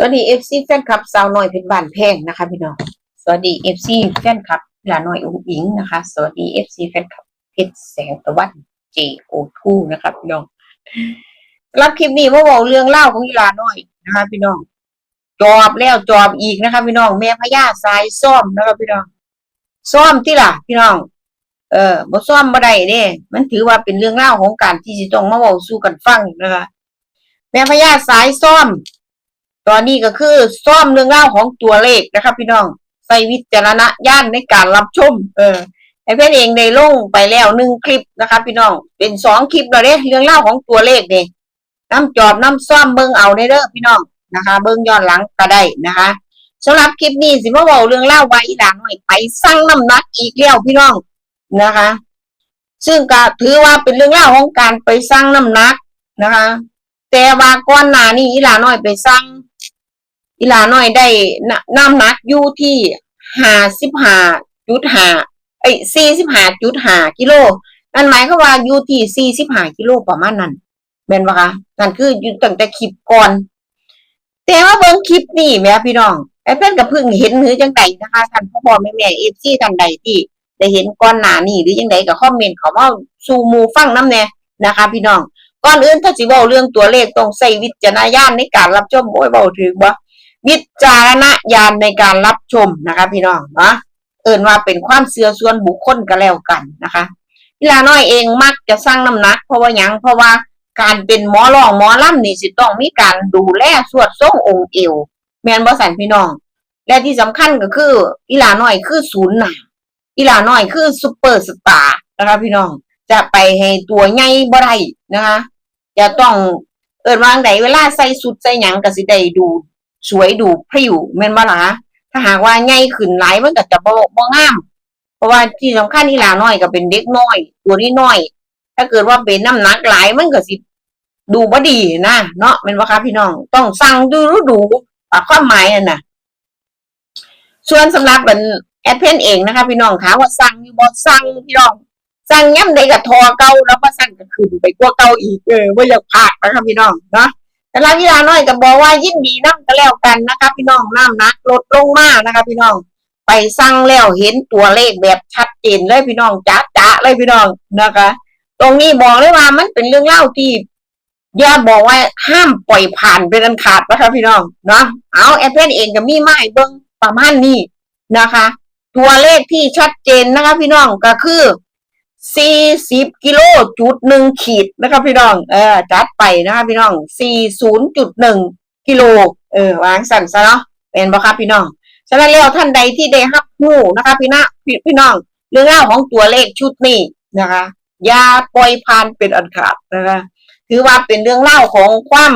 สวัสดีเอฟซีแฟนคลับสาวน้อยเพชรบ้านแพงนะคะพี่น้องสวัสดีเอฟซีแฟนคลับหลาน้อยอุ้งอิงนะคะสวัสดีเอฟซีแฟนคลับเพชรแสงตะวัน JO2 นะคะพี่น้องรับคลิปนี้มาบอกเรื่องเล่าของอีหลาน้อยนะคะพี่น้องจอบแล้วจอบอีกนะคะพี่น้องแม่พญาสายซ่อมนะคะพี่น้องซ่อมที่ล่ะ พี่น้อง เออบ่ซ่อมบ่ได้เด้มันถือว่าเป็นเรื่องเล่าของการที่สิต้องมาเว้าสู่กันฟังนะคะแม่พญาสายซ่อม ตอนนี้ก็คือซ่อมเรื่องเล่าของตัวเลขนะครับ พี่น้องใส่วิจารณญาณในการรับชม เออไอ้เพื่อนเองได้ลงไปแล้วหนึ่งคลิปนะครับพี่น้อง เป็นสองคลิปแล้วเด้เรื่องเล่าของตัวเลขเด้น้ำจอบน้ำซ่อมเบิ่งเอาในเด้อพี่น้องนะคะ เบิ่งย้อนหลังก็ได้นะคะสำหรับคลิปนี้สิมาเว้าเรื่องเล่าไว้อีหลาหน่อยไปสร้างน้ำหนักอีกแล้วพี่น้องนะคะ ซึ่งก็ถือว่าเป็นเรื่องเล่าของการไปสร้างน้ำหนักนะคะ แต่ว่าก่อนหน้านี้อีหลาน้อยไปสร้าง อีลาน้อยได้น้ำหนักอยู่ที่ห้าสิบห้าจุดห้าเอ้ยสี่สิบห้าจุดห้ากิโลนั่นหมายความว่าอยู่ที่สี่สิบห้ากิโลประมาณนั้นแม่นปะคะนั่นคืออยู่ตั้งแต่คลิปก่อน แต่ว่าเบิ่งคลิปนี่แม่พี่น้องไอ้เพื่อนก็เพิ่งเห็นหรือจังใดนะคะท่านพ่อพ่อแม่แม่เอฟซีท่านใดที่ได้เห็นก่อนหนานี้หรือจังใดก็คอมเมนต์เขามาสู่มูฟังน้ำแน่นะคะ พี่น้องก่อนอื่นถ้าสิเว้าเรื่องตัวเลขต้องใช้วิจารณญาณในการรับชมโอ้ยเว้าถึงบ่ วิจารณญาณในการรับชมนะคะ พี่น้องเนาะเอิ่นว่าเป็นความเสื่อส่วนบุคคลก็แล้วกันนะคะเวลาน้อยเองมักจะสร้างน้ำหนัก เพราะว่ายังเพราะว่าการเป็นหมอรองหมอล่ำนี่สิต้องมีการดูแลสวดทรงองค์เอว แมนบ่สันพี่น้อง และที่สำคัญก็คืออีลาน้อยคือศูนย์หนาอีลาน้อยคือซุปเปอร์สตาร์นะคะพี่น้องจะไปให้ตัวใหญ่บ่ได้นะคะจะต้องเอิ้นว่าจั่งใดเวลาใส่สุดใส่หยังก็สิได้ดู สวยดูพริ้วแม่นบ่ล่ะถ้าหากว่าใหญ่ขึ้นหลายมันก็จะบ่บ่งาม เพราะว่าที่สำคัญอีหลาน้อยก็เป็นเด็กน้อย ตัวนี้น้อย ถ้าเกิดว่าเป็นน้ำหนักหลายมันก็สิดูบ่ดีนะเนาะแม่นบ่คะพี่น้อง ต้องสั่งดูรู้ดูความหมายนั่นน่ะ ส่วนสำหรับเป็นแอดเพนเองนะคะ พี่น้องถามว่าสั่งอยู่บ่สั่งพี่น้องสั่งย่ำใดก็ทอเก่าแล้วก็สั่งก็ขึ้นไปกว่าเก่าอีกเออบ่อยากพลาดนะคะพี่น้องเนาะ แต่ละกีฬาน้อยก็บอกว่ายินดีน้ำก็แล้วกันนะคะพี่น้องน้ำนักลดลงมากนะคะพี่น้องไปสั่งแล้วเห็นตัวเลขแบบชัดเจนเลยพี่น้องจ้าจ้าเลยพี่น้องนะคะ ตรงนี้บอกเลยว่ามันเป็นเรื่องเล่าที่ย่าบอกว่าห้ามปล่อยผ่านเป็นอันขาดนะคะพี่น้องเนาะเอาแอปเปิลเองก็มีไม้เบิ้งประมาณนี้นะคะ ตัวเลขที่ชัดเจนนะคะพี่น้องก็คือ สี่สิบกิโลจุดหนึ่งขีดนะครับพี่น้อง เออจัดไปนะครับพี่น้องสี่ศูนย์จุดหนึ่งกิโล เออวางสั่นซะเนาะเป็นบ่ครับพี่น้องฉะนั้นแล้วท่านใดที่ได้รับหูนะคะพี่นะพี่พี่น้อง เรื่องเล่าวของตัวเลขชุดนี้นะคะอย่าปล่อยผ่านเป็นอันขาดนะคะถือว่าเป็นเรื่องเล่าของความ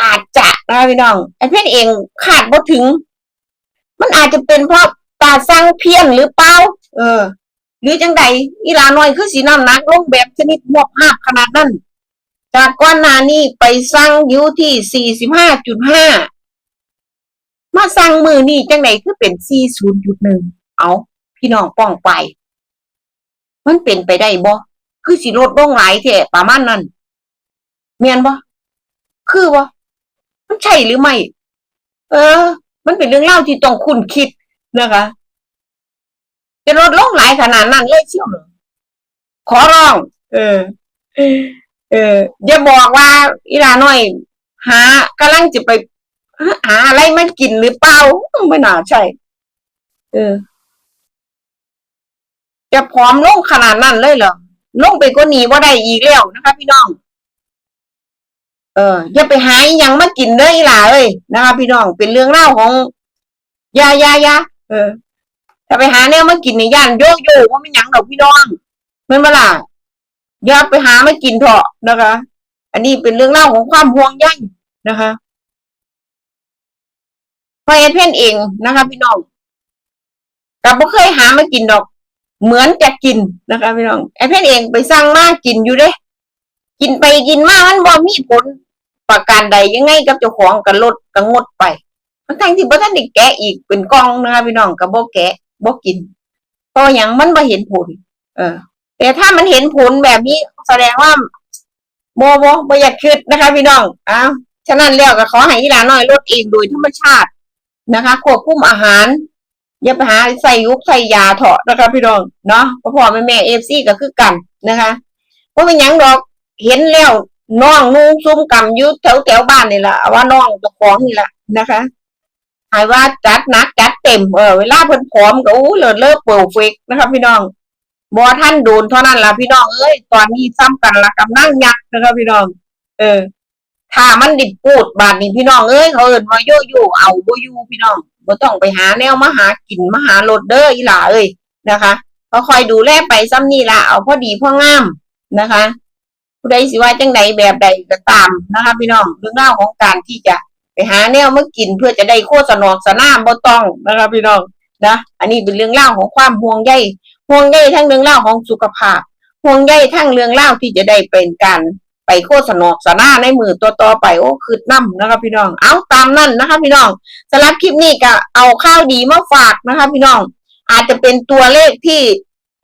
อาจจะนะคะพี่น้องไอ้เพื่อนเองคาดบ่ถึง มันอาจจะเป็นเพราะตาสร้างเพี้ยนหรือเปล่าเออ หรือจังใดอีลาน้อยคือสีน้ำหนักลงแบบชนิดมวบภาพขนาดนั้น จากก้อนนานี้ไปสั่งอยู่ที่สี่สิบห้าจุดห้ามาสั่งมือนี่จังใดคือเป็นสี่ศูนย์จุดหนึ่งเอาพี่น้องป้องไป มันเป็นไปได้บ่คือสิลดลงหลายแท้ประมาณนั้นเมียนบ่คือบ่มันใช่หรือไม่ เออ มันเป็นเรื่องเล่าที่ต้องคุณคิดนะคะ จะลดลงหลายขนาดนั้นเลยเชียวหรอขอร้อง เออ เอออย่าบอกว่าอีหลาน้อย หากำลังจะไปหาอะไรไมากินหรือเปล่าไม่น่าใช่ เออ จะผอมลงขนาดนั้นเลยเหรอลงไปก็หนีว่าได้อีกแล้วนะคะพี่น้อง เอออย่าไปหาอหยังมากินเลยอีหล่าเอ้ยนะคะพี่น้องเป็นเรื่องเล่าของยายายาเออ ถ้าไปหาแนวมากินในย่านโยโย่ว่าไม่หยังดอกพี่น้องเมื่อเวลาอย่าไปหามากินเถอะนะคะ อันนี้เป็นเรื่องเล่าของความห่วงใยนะคะพอเอเพนเองนะคะ พี่น้องกับบ่เคยหามากินดอก เหมือนจะกินนะคะ พี่น้องไอเพนเองไปสั่งมากินอยู่เด้ กินไปกินมากมันบ่มีผลประการใดยังไงกับเจ้าของก็ลดก็งดไปมันทั้งที่บ่ทันได้แกะอีกเป็นกองนะคะพี่น้องก็บ่แกะ บ่กินเพราะหยังมันบ่เห็นผล เออ แต่ถ้ามันเห็นผลแบบนี้แสดงว่าโมโมบ่อยากคิดนะคะ พี่น้องอ้าวฉะนั้นแล้วก็ขอให้อีหลาน้อยลดเองโดยธรรมชาตินะคะควบคุมอาหารอย่าไปหาใส่ยุกใส่ยาเถอะนะคะพี่น้องเนาะพ่อพ่อแม่แม่เอฟซีก็คือกันนะคะว่าเป็นยังดอกเห็นแล้วน้องนุ่งซุ้มกำยุแถวแถวบ้านนี่แหละว่าน้องเจ้าของนี่แหละนะคะหายว่าจัดนักจัด ต็มเออเวลาเพิ่นพร้อมก็อู้เลิศเลิศเปิดเฟกนะคะพี่น้องบอท่านโดนเท่านั้นละพี่น้องเอ้ยตอนนี้ซ้ำกันละกำนั่งยักษ์นะคะพี่น้อง เออถ้ามันดิบปูดบาดนี้พี่น้องเอ้ยเขาเอินว่าโยโย่เอาบ่อยู่พี่น้องบ่ต้องไปหาแนวมาหากินมาหาโลดเด้ออีหล่าเอ้ยนะคะก็คอยดูแลไปซ้ำนี่ละเอาพอดีพองามนะคะ ผู้ใดสิว่าจังใดแบบใดก็ตามนะคะ พี่น้องเรื่องราวของการที่จะ ไปหาแนวมากินเพื่อจะได้โฆษณาสนามบ่ต้องนะคะพี่น้องนะ อันนี้เป็นเรื่องเล่าของความห่วงใยห่วงใยทั้งเรื่องเล่าของสุขภาพห่วงใยทั้งเรื่องเล่าที่จะได้เป็นการไปโฆษณาสนาในมือตัวต่อไปโอ้คืดน้ำนะคะพี่น้อง เอาตามนั่นนะคะพี่น้องสำหรับคลิปนี้ก็เอาข้าวดีมาฝากนะคะพี่น้อง อาจจะเป็นตัวเลขที่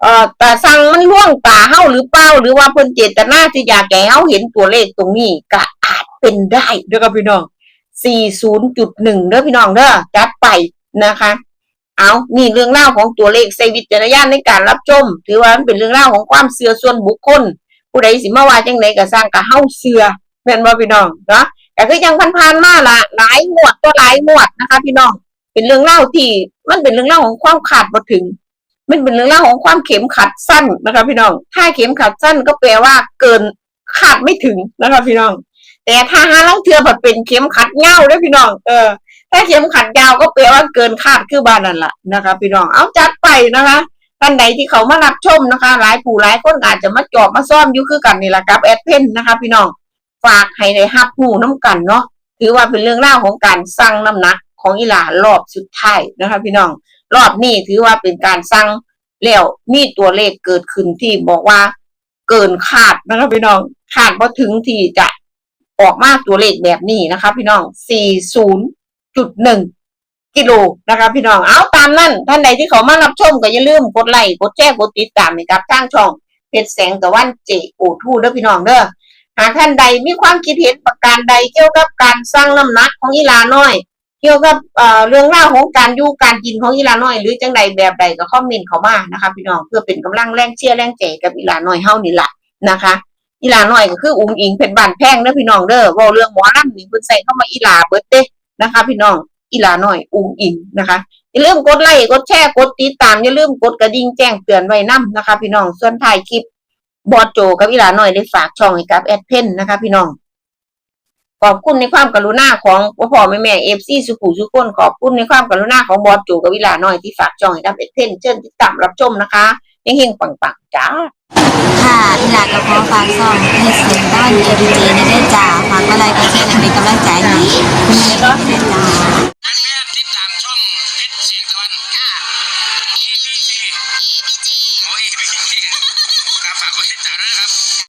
เอ่อแต่สั่งมันล่วงตาเฮาหรือเปล่าหรือว่าเพิ่นเจตนาที่อยากแก่เฮาเห็นตัวเลขตรงนี้ก็อาจเป็นได้เด้อครับพี่น้อง 40.1เด้อพี่น้องเด้อจัดไปนะคะ เอานี่เรื่องเล่าของตัวเลขใช้วิจารณญาณในการรับชม ถือว่ามันเป็นเรื่องเล่าของความเชื่อส่วนบุคคล ผู้ใดสิมาว่าจังไดก็สร้างก็เฮาเชื่อแม่นบ่พี่น้องเนาะก็คือยังผ่านๆมาละหลายงวดตัวหลายงวดนะคะ พี่น้อง เป็นเรื่องเล่าที่มันเป็นเรื่องเล่าของความขาดบ่ถึง มันเป็นเรื่องเล่าของความเข็มขัดสั้นนะคะ พี่น้อง ถ้าเข็มขัดสั้นก็แปลว่าเกินคาดไม่ถึงนะคะพี่น้อง แต่ถ้าหาลังเทือผัดเป็นเข็มขัดเงาเด้พี่น้องเออถ้าเข็มขัดยาวก็แปลว่าเกินคาดคือบ้านนั่นแหละนะคะพี่น้องเอาจัดไปนะคะท่านใดที่เขามารับชมนะคะ หลายผู้หลายคนอาจจะมาจอบมาซ่อมอยู่คือกันนี่แหละกับแอดเพนนะคะ พี่น้องฝากให้ในฮับหูน้ำกันเนาะถือว่าเป็นเรื่องเล่าของการสั่งน้ำหนักของอีหลารอบสุดท้ายนะคะ พี่น้องรอบนี้ถือว่าเป็นการสั่งแล้วมีตัวเลขเกิดขึ้นที่บอกว่าเกินคาดนะคะพี่น้องคาดพอถึงที่จะ ออกมาตัวเลขแบบนี้นะคะพี่น้อง 40.1 กิโลนะคะพี่น้อง เอาตามนั่นท่านใดที่เขามารับชมก็อย่าลืมกดไลค์ กดแชร์ กดติดตามให้กับทางช่องเพชรแสงตะวันเจโอทูเด้อพี่น้องเด้อ หากท่านใดมีความคิดเห็นประการใดเกี่ยวกับการสร้างน้ำหนักของอีลาน้อย เกี่ยวกับเเรื่องราวของการยู่การกินของอีลาน้อย หรือจังใดแบบใดก็คอมเมนต์เข้ามานะคะพี่น้องเพื่อเป็นกำลังแรงเชียร์แรงใจกับอีลาน้อยเฮานี่แหละนะคะ อีหลาหน้อยก็คืออุ้งอิงเป็นบ้านแพงเด้อพี่น้องเด้อเว้าเรื่องหมอลำนี่เพิ่นใส่เข้ามาอีหลาเบิดเด้นะคะ พี่น้องอีหลาหน้อยอุ้งอิงนะคะอย่าลืมกดไลค์กดแชร์กดติดตามอย่าลืมกดกระดิ่งแจ้งเตือนไว้นํนะคะ พี่น้องส่วนท้ายคลิปบอสโจกับอีหลาหน้อยได้ฝากช่องให้กับแอดเพนนะคะ พี่น้องขอบคุณในความกรุณาของพ่อพ่อแม่แม่เอฟซีสุขุสุขคนขอบคุณในความกรุณาของบอสโจกับอีหลาหน้อยที่ฝากช่องให้กับแอดเพนเชิญติดตามรับชมนะคะเฮงๆปังๆจ้าค่ะอีหลาาะฝากซองให้เสียงด้านเอดีเจในได้จ่าฝากอะไรก็แค่เป็นกำลังใจให้มีก็เป็นจ่าอันแม่ติดตามช่องเพชรเสียงตะวัน